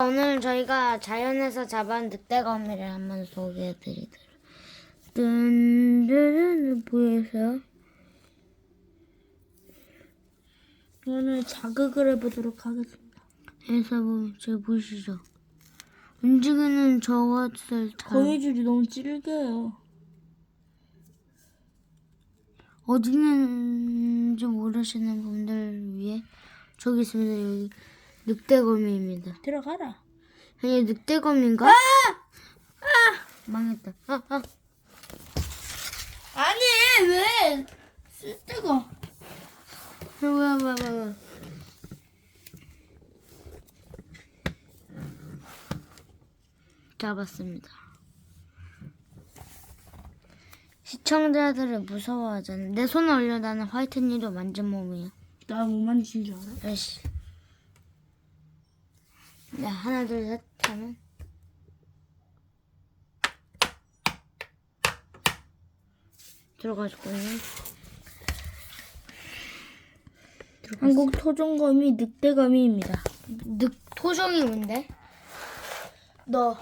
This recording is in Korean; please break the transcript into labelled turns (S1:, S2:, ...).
S1: 오늘 저희가 자연에서 잡은 늑대거미를 한번 소개해드리도록. 뜬뜨르르 보이세요?
S2: 오늘 자극을 해보도록 하겠습니다.
S1: 해서 보면 제 보이시죠? 움직이는 저것을 잘
S2: 거미줄이 너무 질겨요.
S1: 어디 있는지 모르시는 분들 위해 저기 있습니다. 여기 늑대거미입니다.
S2: 들어가라.
S1: 아니 늑대거미인가?
S2: 아!
S1: 망했다. 아, 아.
S2: 아니 왜 쓸데가
S1: 뭐야 뭐야 뭐야. 잡았습니다. 시청자들을 무서워하잖아. 내 손을 올려 나는 화이트니로 만진 몸이야.
S2: 나 못 만진 줄 알아?
S1: 열시. 네, 하나, 둘, 셋 하면. 들어가셨군요.
S2: 한국 토종거미 늑대거미입니다.
S1: 늑, 토종이 뭔데?
S2: 너